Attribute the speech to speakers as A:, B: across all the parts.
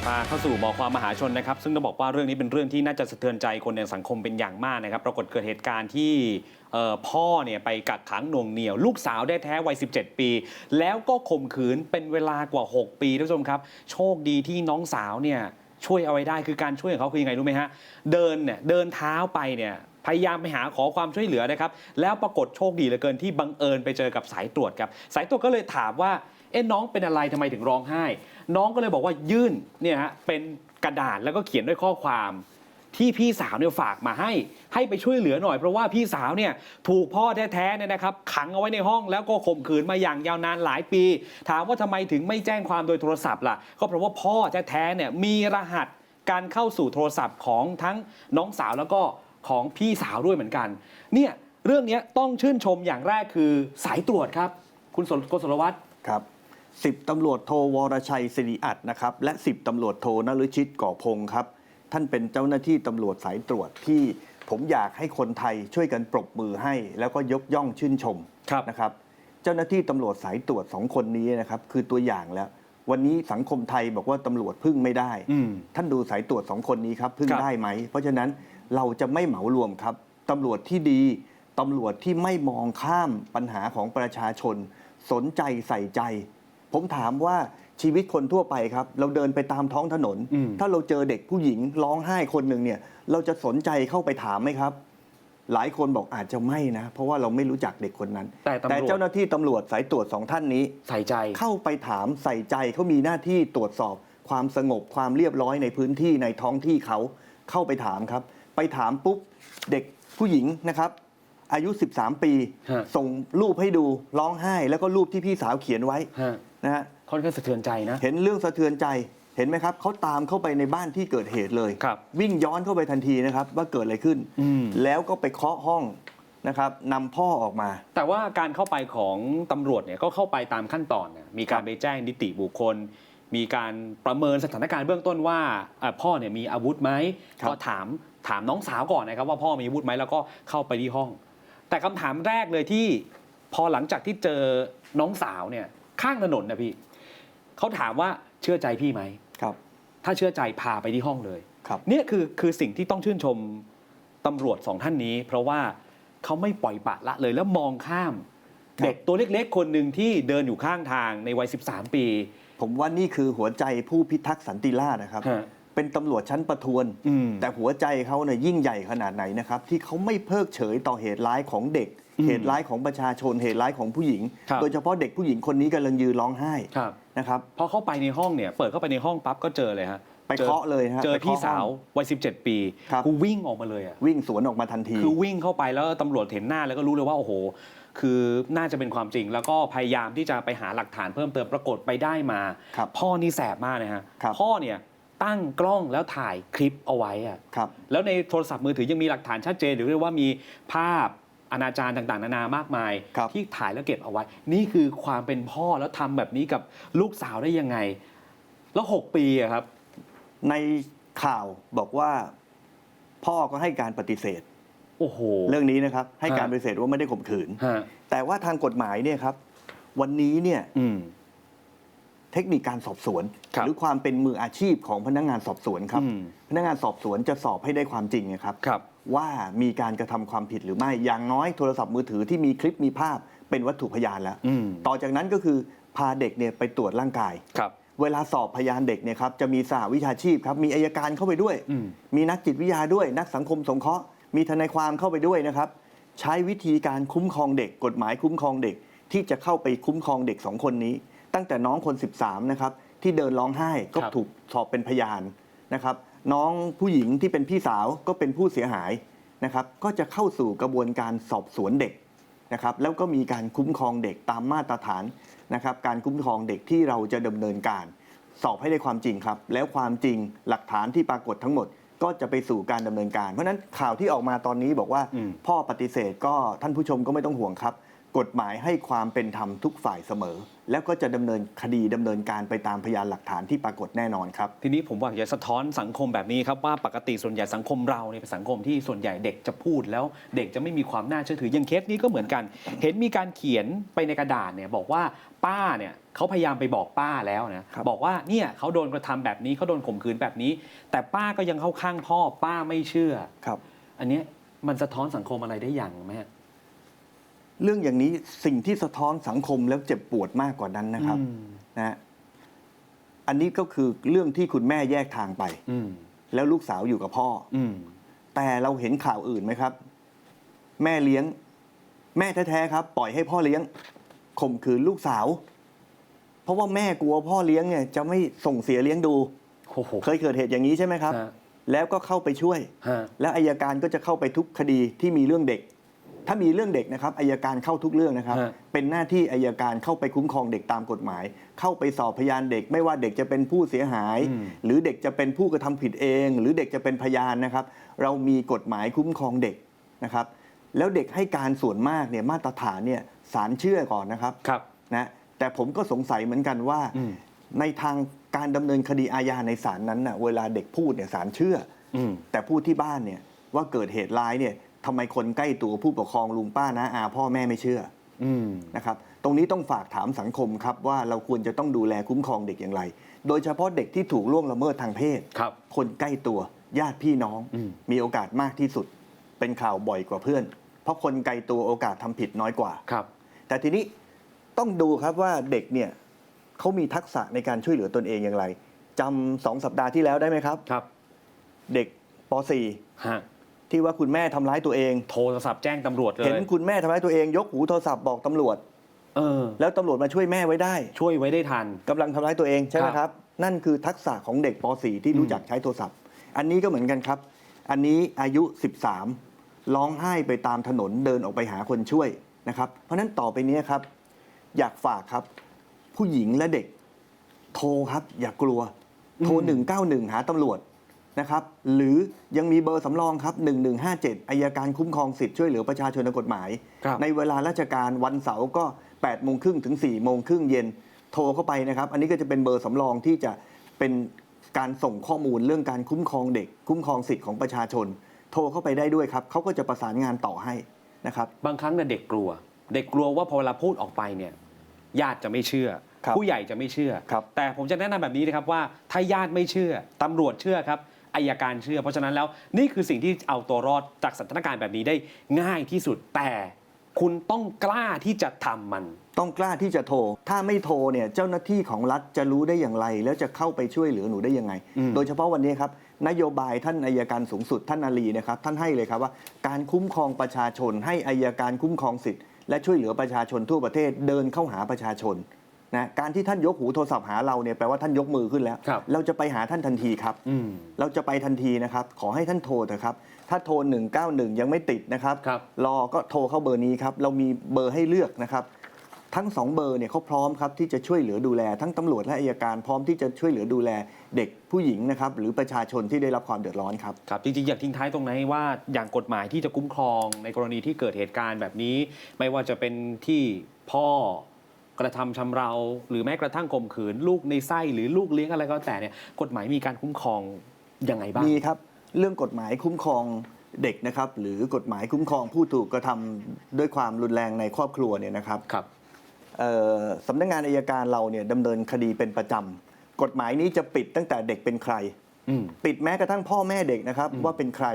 A: ลับมาเข้าสู่หมอความมหาชนนะครับ ซึ่งต้องบอกว่าเรื่องนี้เป็นเรื่องที่น่าจะสะเทือนใจคนในสังคมเป็นอย่างมากนะครับปรากฏเกิดเหตุการณ์ที่พ่อเนี่ยไปกักขังหน่วงเหนี่ยว ลูกสาวได้แท้วัย 17 ปี แล้วก็ข่มขืนเป็นเวลากว่า 6 ปีท่านผู้ชมครับ โชคดีที่น้องสาวเนี่ยช่วยเอาไว้ได้คือการช่วยของเขาคือยังไงรู้ไหมฮะเดินเนี่ยเดินเท้าไปเนี่ยพยายามไปหาขอความช่วยเหลือนะครับ แล้วปรากฏโชคดีเหลือเกินที่บังเอิญไปเจอกับสายตรวจครับ สายตรวจก็เลยถามว่า เอ๊ะน้องเป็นอะไรทำไมถึงร้องไห้ น้องก็เลยบอกว่ายื่นเนี่ยฮะเป็นกระดาษแล้วก็เขียนด้วยข้อความที่พี่สาวเนี่ยฝากมาให้ ให้ไปช่วยเหลือหน่อยเพราะว่าพี่สาวเนี่ยถูกพ่อแท้ๆเนี่ยนะครับ ขังเอาไว้ในห้องแล้วก็ข่มขืนมาอย่างยาวนานหลายปี ถามว่าทำไมถึงไม่แจ้งความโดยโทรศัพท์ล่ะ ก็เพราะว่าพ่อแท้ๆเนี่ยมีรหัสการเข้าสู่โทรศัพท์ของทั้งน้องสาวแล้วก็ของพี่สาวด้วยเหมือนกัน เนี่ยเรื่องนี้ต้องชื่นชมอย่างแรกคือสายตรวจครับ คุณสกศลวัฒน์
B: ครับ สิบตำรวจโทวรชัยสิริอัดนะครับและสิบตำรวจโทนฤชิตก่อพงศ์ครับ ท่านเป็นเจ้าหน้าที่ตำรวจสายตรวจที่ผมอยากให้คนไทยช่วยกันปรบมือให้ แล้วก็ยกย่องชื่นชม
A: ครับ
B: นะครับ เจ้าหน้าที่ตำรวจสายตรวจสองคนนี้นะครับคือตัวอย่างแล้ว วันนี้สังคมไทยบอกว่าตำรวจพึ่งไม่ได้
A: อืม
B: ท่านดูสายตรวจสองคนนี้ครับพึ่ง
A: ครับ
B: ได้ไหม เพราะฉะนั้นเราจะไม่เหมารวมครับตำรวจที่ดีตำรวจที่ไม่มองข้ามปัญหาของประชาชน สนใจใส่ใจ ผมถามว่าชีวิตคนทั่วไปครับ เราเดินไปตามท้องถนน
A: อืม
B: ถ้าเราเจอเด็กผู้หญิงร้องไห้คนหนึ่งเนี่ย เราจะสนใจเข้าไปถามไหมครับ หลายคนบอกอาจจะไม่นะ เพราะว่าเราไม่รู้จักเด็กคนนั้น
A: แต่ตำรวจ
B: แต่เจ้าหน้าที่ตำรวจสายตรวจสองท่านนี้
A: ใส่ใจ
B: เข้าไปถามใส่ใจเขามีหน้าที่ตรวจสอบความสงบความเรียบร้อยในพื้นที่ในท้องที่เขาเข้าไปถามครับ ไปถามปุ๊บเด็กผู้หญิงนะครับ อายุ 13 ปี
A: ฮะ
B: ส่งรูปให้ดูร้องไห้ แล้วก็รูปที่พี่สาวเขียนไว้
A: ฮะ
B: นะฮะ
A: ค่อนข้างสะเทือนใจนะ
B: เห็นเรื่องสะเทือนใจเห็นไหมครับเขาตามเข้าไปในบ้านที่เกิดเหตุเลย
A: ครับ
B: วิ่งย้อนเข้าไปทันทีนะครับ ว่าเกิดอะไรขึ้น
A: อืม
B: แล้วก็ไปเคาะห้องนะครับนำพ่อออกมา
A: แต่ว่าการเข้าไปของตำรวจเนี่ยก็เข้าไปตามขั้นตอนนะมีการไปแจ้งนิติบุคคล มีการประเมินสถานการณ์เบื้องต้นว่าอะพ่อเนี่ยมีอาวุธไหม
B: ครับ
A: ก็ถามถามน้องสาวก่อนนะครับว่าพ่อมีอาวุธไหมแล้วก็เข้าไปที่ห้อง แต่คำถามแรกเลยที่พอหลังจากที่เจอน้องสาวเนี่ย ข้างถนนนะพี่เขาถามว่าเชื่อใจพี่ไหม
B: ครับ
A: ถ้าเชื่อใจพาไปที่ห้องเลย
B: ครับ
A: เนี่ยคือคือสิ่งที่ต้องชื่นชมตำรวจสองท่านนี้ เพราะว่าเขาไม่ปล่อยปละละเลยแล้วมองข้าม
B: ครับ
A: เด็กตัวเล็กๆ คนหนึ่งที่เดินอยู่ข้างทางในวัย 13 ปี
B: ผมว่านี่คือหัวใจผู้พิทักษ์สันติราษฎร์นะครับ
A: ฮะ
B: เป็นตำรวจชั้นประทวน
A: อืม
B: แต่หัวใจเขาเนี่ยยิ่งใหญ่ขนาดไหนนะครับ ที่เขาไม่เพิกเฉยต่อเหตุร้ายของเด็ก
A: อืม
B: เหตุร้ายของประชาชนเหตุร้ายของผู้หญิง
A: ครับ
B: โดยเฉพาะเด็กผู้หญิงคนนี้กำลังยืนร้องไห้
A: ครับ
B: นะครับ
A: พอเข้าไปในห้องเนี่ยเปิดเข้าไปในห้องปั๊บก็เจอเลยฮะ
B: ไปเคาะเลยฮะ
A: เจอ
B: ไปเคาะ
A: พี่สาว
B: ห้อง
A: วัย17 ปี
B: ครับ
A: อวิ่งออกมาเลยอะ
B: วิ่งสวนออกมาทันที
A: คือวิ่งเข้าไปแล้วตำรวจเห็นหน้าแล้วก็รู้เลยว่าโอ้โห คือน่าจะเป็นความจริง แล้วก็พยายามที่จะไปหาหลักฐานเพิ่มเติมปรากฏไปได้มา
B: ครับ
A: พ่อนี่แสบมากนะฮะ
B: ครับ
A: พ่อเนี่ยตั้งกล้องแล้วถ่ายคลิปเอาไว้อะ
B: ครับ
A: แล้วในโทรศัพท์มือถือยังมีหลักฐานชัดเจนหรือเรียกว่ามีภาพ อนาจารต่างๆ นานามากมาย
B: ครับ
A: ที่ถ่ายแล้วเก็บเอาไว้ นี่คือความเป็นพ่อแล้วทำแบบนี้กับลูกสาวได้ยังไง แล้ว 6 ปีอะครับ
B: ในข่าวบอกว่า พ่อก็ให้การปฏิเสธ
A: โอ้โห
B: เรื่องนี้นะครับ ให้การ
A: ฮะ
B: ปฏิเสธว่าไม่ได้ข่มขืน
A: ฮะ
B: แต่ว่าทางกฎหมายเนี่ยครับ วันนี้เนี่ย
A: อืม
B: เทคนิคการสอบสวน
A: ครับ
B: หรือความเป็นมืออาชีพของพนักงานสอบสวนครับ
A: อืม
B: พนักงานสอบสวนจะสอบให้ได้ความจริงนะครับ
A: ครับ
B: ว่ามีการกระทำความผิดหรือไม่ อย่างน้อยโทรศัพท์มือถือที่มีคลิปมีภาพเป็นวัตถุพยานแล้ว
A: อืม
B: ต่อจากนั้นก็คือพาเด็กเนี่ยไปตรวจร่างกาย
A: ครับ
B: เวลาสอบพยานเด็กเนี่ยครับจะมีสหวิชาชีพครับมีอายการเข้าไปด้วย
A: อืม
B: มีนักจิตวิทยาด้วย นักสังคมสงเคราะห์มีทนายความเข้าไปด้วยนะครับ ใช้วิธีการคุ้มครองเด็ก กฎหมายคุ้มครองเด็ก ที่จะเข้าไปคุ้มครองเด็กสองคนนี้ ตั้งแต่น้องคน 13นะครับที่เดินร้องไห้ก็
A: ครับ
B: ถูกสอบเป็นพยานนะครับ น้องผู้หญิงที่เป็นพี่สาวก็เป็นผู้เสียหายนะครับ ก็จะเข้าสู่กระบวนการสอบสวนเด็กนะครับ แล้วก็มีการคุ้มครองเด็กตามมาตรฐานนะครับ การคุ้มครองเด็กที่เราจะดำเนินการ สอบให้ได้ความจริงครับ แล้วความจริงหลักฐานที่ปรากฏทั้งหมด ก็จะไปสู่การดำเนินการ เพราะฉะนั้นข่าวที่ออกมาตอนนี้บอกว่า
A: อืม
B: พ่อปฏิเสธก็ท่านผู้ชมก็ไม่ต้องห่วงครับ กฎหมายให้ความเป็นธรรมทุกฝ่ายเสมอ แล้วก็จะดำเนินคดีดำเนินการไปตามพยานหลักฐานที่ปรากฏแน่นอนครับ
A: ทีนี้ผมอยากจะสะท้อนสังคมแบบนี้ครับว่าปกติส่วนใหญ่สังคมเราเนี่ยเป็นสังคมที่ส่วนใหญ่เด็กจะพูดแล้วเด็กจะไม่มีความน่าเชื่อถืออย่างเคสนี้ก็เหมือนกัน เห็นมีการเขียนไปในกระดาษเนี่ยบอกว่าป้าเนี่ยเขาพยายามไปบอกป้าแล้วนะครับบอกว่าเนี่ยเขาโดนกระทำแบบนี้เขาโดนข่มขืนแบบนี้ แต่ป้าก็ยังเข้าข้างพ่อป้าไม่เชื่อ
B: ครับ
A: อันเนี้ยมันสะท้อนสังคมอะไรได้อย่างไหมฮะ
B: เรื่องอย่างนี้สิ่งที่สะท้อนสังคมแล้วเจ็บปวดมากกว่านั้นนะครับ
A: อืม
B: นะฮะอันนี้ก็คือเรื่องที่คุณแม่แยกทางไป
A: อืม
B: แล้วลูกสาวอยู่กับพ่อ
A: อืม
B: แต่เราเห็นข่าวอื่นไหมครับ แม่เลี้ยง แม่แท้ๆครับ ปล่อยให้พ่อเลี้ยงข่มขืนลูกสาว เพราะว่าแม่กลัวพ่อเลี้ยงเนี่ย จะไม่ส่งเสียเลี้ยงดู
A: โอ้โห
B: เคยเกิดเหตุอย่างนี้ใช่ไหมครับ
A: ฮะ
B: แล้วก็เข้าไปช่วย
A: ฮะ
B: แล้วอายการก็จะเข้าไปทุกคดีที่มีเรื่องเด็ก ถ้ามีเรื่องเด็กนะครับอายการเข้าทุกเรื่องนะครับ
A: ฮะ
B: เป็นหน้าที่อายการเข้าไปคุ้มครองเด็กตามกฎหมาย เข้าไปสอบพยานเด็ก ไม่ว่าเด็กจะเป็นผู้เสียหาย
A: อืม
B: หรือเด็กจะเป็นผู้กระทำผิดเอง หรือเด็กจะเป็นพยานนะครับ เรามีกฎหมายคุ้มครองเด็กนะครับ แล้วเด็กให้การส่วนมากเนี่ยมาตรฐานเนี่ยศาลเชื่อก่อนนะครับ
A: ครับ
B: นะแต่ผมก็สงสัยเหมือนกันว่า
A: อืม
B: ในทางการดำเนินคดีอาญาในศาลนั้นนะเวลาเด็กพูดเนี่ยศาลเชื่อ
A: อืม
B: แต่พูดที่บ้านเนี่ยว่าเกิดเหตุร้ายเนี่ย ทำไมคนใกล้ตัวผู้ปกครองลุงป้านะอาพ่อแม่ไม่เชื่อ
A: อืม
B: นะครับ ตรงนี้ต้องฝากถามสังคมครับว่าเราควรจะต้องดูแลคุ้มครองเด็กอย่างไร โดยเฉพาะเด็กที่ถูกล่วงละเมิดทางเพศ
A: ครับ
B: คนใกล้ตัวญาติพี่น้อง
A: อืม
B: มีโอกาสมากที่สุด เป็นข่าวบ่อยกว่าเพื่อน เพราะคนไกลตัวโอกาสทำผิดน้อยกว่า
A: ครับ
B: แต่ทีนี้ต้องดูครับว่าเด็กเนี่ยเขามีทักษะในการช่วยเหลือตนเองอย่างไรจำสองสัปดาห์ที่แล้วได้ไหมครับ
A: ครับ
B: เด็กป
A: ฮะ
B: .4 ที่ว่าคุณแม่ทำร้ายตัวเอง
A: โทรศัพท์แจ้งตำรวจเลย
B: เห็นคุณแม่ทำร้ายตัวเองยกหูโทรศัพท์บอกตำรวจ
A: เออ
B: แล้วตำรวจมาช่วยแม่ไว้ได้
A: ช่วยไว้ได้ทัน
B: กำลังทำร้ายตัวเองใช่ไหม
A: ครับ
B: ครับ นั่นคือทักษะของเด็กป .4 ที่รู้จักใช้โทรศัพท์ อันนี้ก็เหมือนกันครับ อันนี้อายุ 13 ร้องไห้ไปตามถนนเดินออกไปหาคนช่วยนะครับ เพราะฉะนั้นต่อไปนี้ครับ อยากฝากครับ ผู้หญิงและเด็ก โทรครับ อย่ากลัว โทร 191 หาตำรวจ นะครับหรือยังมีเบอร์สำรองครับ 1157อายการคุ้มครองสิทธิ์ช่วยเหลือประชาชนทางกฎหมาย
A: ครับ
B: ในเวลาราชการวันเสาร์ก็8โมงครึ่งถึง4โมงครึ่งเย็นโทรเข้าไปนะครับ อันนี้ก็จะเป็นเบอร์สำรองที่จะเป็นการส่งข้อมูลเรื่องการคุ้มครองเด็ก คุ้มครองสิทธิ์ของประชาชน โทรเข้าไปได้ด้วยครับเขาก็จะประสานงานต่อให้นะครับ
A: บางครั้งเนี่ยเด็กกลัว เด็กกลัวว่าพอเวลาพูดออกไปเนี่ยญาติจะไม่เชื่อ
B: ครับ
A: ผู้ใหญ่จะไม่เชื่อ
B: ครับ
A: แต่ผมจะแนะนำแบบนี้นะครับว่าถ้าญาติไม่เชื่อตำรวจเชื่อครับ อายการเชื่อ เพราะฉะนั้นแล้วนี่คือสิ่งที่เอาตัวรอดจากสถานการณ์แบบนี้ได้ง่ายที่สุดแต่คุณต้องกล้าที่จะทำมัน
B: ต้องกล้าที่จะโทร ถ้าไม่โทรเนี่ยเจ้าหน้าที่ของรัฐจะรู้ได้อย่างไร แล้วจะเข้าไปช่วยเหลือหนูได้ยังไง
A: อืม
B: โดยเฉพาะวันนี้ครับนโยบายท่านอายการสูงสุดท่านนาลีนะครับท่านให้เลยครับว่า การคุ้มครองประชาชน ให้อายการคุ้มครองสิทธิ์และช่วยเหลือประชาชนทั่วประเทศเดินเข้าหาประชาชน นะการที่ท่านยกหูโทรศัพท์หาเราเนี่ยแปลว่าท่านยกมือขึ้นแล้ว
A: ครับ
B: เราจะไปหาท่านทันทีครับ
A: อืม
B: เราจะไปทันทีนะครับ ขอให้ท่านโทรเถอะครับ ถ้าโทร 191 ยังไม่ติดนะครับ
A: ครับ
B: รอก็โทรเข้าเบอร์นี้ครับ เรามีเบอร์ให้เลือกนะครับ ทั้งสองเบอร์เนี่ยเขาพร้อมครับที่จะช่วยเหลือดูแล ทั้งตำรวจและอายการพร้อมที่จะช่วยเหลือดูแลเด็กผู้หญิงนะครับหรือประชาชนที่ได้รับความเดือดร้อนครับ
A: ครับจริงๆอยากทิ้งท้ายตรงไหนว่าอย่างกฎหมายที่จะคุ้มครองในกรณีที่เกิดเหตุการณ์แบบนี้ ไม่ว่าจะเป็นที่พ่อ กระทำชำเรา หรือแม้กระทั่งข่มขืน ลูกในไส้หรือลูกเลี้ยงอะไรก็แล้วแต่เนี่ยกฎหมายมีการคุ้มครองยังไงบ้าง
B: มีครับ เรื่องกฎหมายคุ้มครองเด็กนะครับ หรือกฎหมายคุ้มครองผู้ถูกกระทำด้วยความรุนแรงในครอบครัวเนี่ยนะครับ
A: ครับ
B: เอ่อสำนักงานอายการเราเนี่ยดำเนินคดีเป็นประจำกฎหมายนี้จะปิดตั้งแต่เด็กเป็นใคร
A: อืม
B: ปิดแม้กระทั่งพ่อแม่เด็กนะครับ
A: อืม
B: ว่าเป็นใคร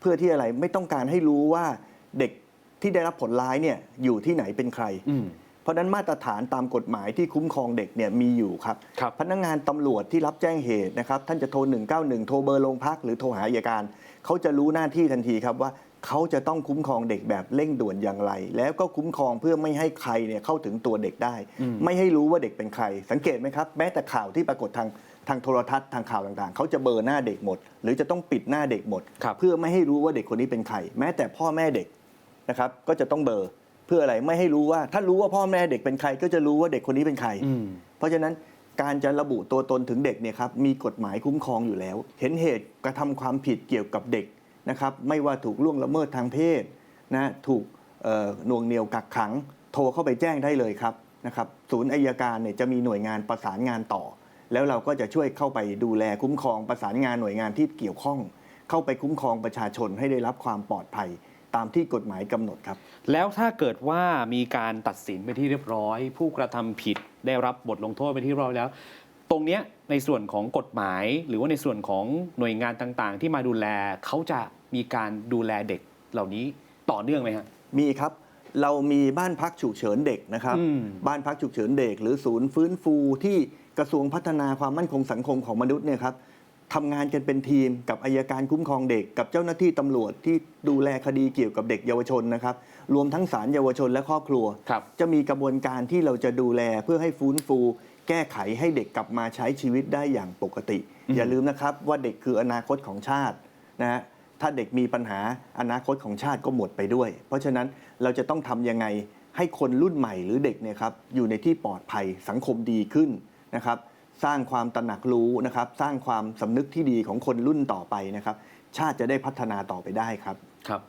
B: เพื่อที่อะไรไม่ต้องการให้รู้ว่าเด็กที่ได้รับผลร้ายเนี่ยอยู่ที่ไหนเป็นใคร
A: อืม
B: เพราะฉะนั้นมาตรฐานตามกฎหมายที่คุ้มครองเด็กเนี่ยมีอยู่ครับ
A: ครับ
B: พนักงานตำรวจที่รับแจ้งเหตุนะครับท่านจะโทร 191 โทรเบอร์โรงพักหรือโทรหาอัยการ เขาจะรู้หน้าที่ทันทีครับว่าเขาจะต้องคุ้มครองเด็กแบบเร่งด่วนอย่างไร แล้วก็คุ้มครองเพื่อไม่ให้ใครเนี่ยเข้าถึงตัวเด็กได้
A: อืม
B: ไม่ให้รู้ว่าเด็กเป็นใคร สังเกตไหมครับ แม้แต่ข่าวที่ปรากฏทางทางโทรทัศน์ทางข่าวต่างๆ เขาจะเบลอร์หน้าเด็กหมด หรือจะต้องปิดหน้าเด็กหมด
A: ครับ
B: เพื่อไม่ให้รู้ว่าเด็กคนนี้เป็นใคร แม้แต่พ่อแม่เด็กนะครับก็จะต้องเบลอร์เพื่ออะไรไม่ให้รู้ว่าถ้ารู้ว่าพ่อแม่เด็กเป็นใคร ก็จะรู้ว่าเด็กคนนี้เป็นใคร
A: อืม
B: เพราะฉะนั้นการจะระบุตัวตนถึงเด็กเนี่ยครับมีกฎหมายคุ้มครองอยู่แล้ว เห็นเหตุกระทำความผิดเกี่ยวกับเด็กนะครับไม่ว่าถูกล่วงละเมิดทางเพศนะถูกเอ่อหน่วงเหนียวกักขัง โทรเข้าไปแจ้งได้เลยครับนะครับศูนย์อายการเนี่ยจะมีหน่วยงานประสานงานต่อ แล้วเราก็จะช่วยเข้าไปดูแลคุ้มครองประสานงานหน่วยงานที่เกี่ยวข้อง เข้าไปคุ้มครองประชาชนให้ได้รับความปลอดภัย ตามที่กฎหมายกำหนดครับ
A: แล้วถ้าเกิดว่ามีการตัดสินไปที่เรียบร้อย ผู้กระทำผิดได้รับบทลงโทษไปที่เรียบร้อยแล้ว ตรงเนี้ยในส่วนของกฎหมาย หรือว่าในส่วนของหน่วยงานต่างๆ ที่มาดูแลเขาจะมีการดูแลเด็กเหล่านี้ต่อเนื่องไหมฮะ
B: มีครับเรามีบ้านพักฉุกเฉินเด็กนะครับ
A: อืม
B: บ้านพักฉุกเฉินเด็ก หรือศูนย์ฟื้นฟูที่กระทรวงพัฒนาความมั่นคงสังคมของมนุษย์เนี่ยครับ ทำงานกันเป็นทีมกับอายการคุ้มครองเด็ก กับเจ้าหน้าที่ตำรวจที่ดูแลคดีเกี่ยวกับเด็กเยาวชนนะครับ รวมทั้งศาลเยาวชนและครอบครัว
A: ครับ
B: จะมีกระบวนการที่เราจะดูแลเพื่อให้ฟื้นฟู แก้ไขให้เด็กกลับมาใช้ชีวิตได้อย่างปกติ
A: อืม
B: อย่าลืมนะครับว่าเด็กคืออนาคตของชาตินะฮะถ้าเด็กมีปัญหาอนาคตของชาติก็หมดไปด้วย เพราะฉะนั้นเราจะต้องทำยังไงให้คนรุ่นใหม่หรือเด็กเนี่ยครับอยู่ในที่ปลอดภัยสังคมดีขึ้นนะครับ สร้างความตระหนักรู้นะครับ สร้างความสำนึกที่ดีของคนรุ่นต่อไปนะครับ ชาติจะได้พัฒนาต่อไปได้ครับ
A: ครับ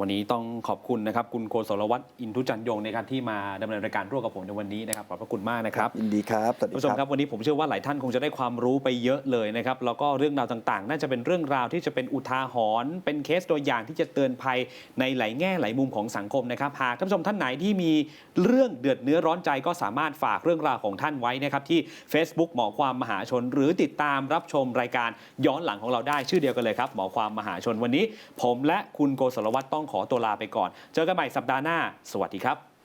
A: วันนี้ต้องขอบคุณนะครับ คุณโกศลวัฒน์อินทุจันยงนะครับที่มาดำเนินรายการร่วมกับผมในวันนี้นะครับขอบพระคุณมากนะครับ
B: ยินดีครับสวัสดี
A: ผู้ชม
B: ค
A: ค
B: รั
A: รับบวันนี้ผมเชื่อว่าหลายท่านคงจะได้ความรู้ไปเยอะเลยนะครับแล้วก็เรื่องราวต่างๆ น่าจะเป็นเรื่องราวที่จะเป็นอุทาหรณ์เป็นเคสตัวอย่างที่จะเตือนภัยในหลายแง่หลายมุมของสังคมนะครับหากท่านผู้ชมท่านไหนที่มีเรื่องเดือดเนื้อร้อนใจก็สามารถฝากเรื่องราวของท่านไว้นะครับที่ Facebook หมอความมหาชน หรือติดตามรับชมรายการย้อนหลังของเราได้ชื่อเดียวกันเลยครับหมอความมหาชนวันนี้ ผมและคุณโกศลวัฒน์ต้องขอตัวลาไปก่อน เจอกันใหม่สัปดาห์หน้า สวัสดีครับ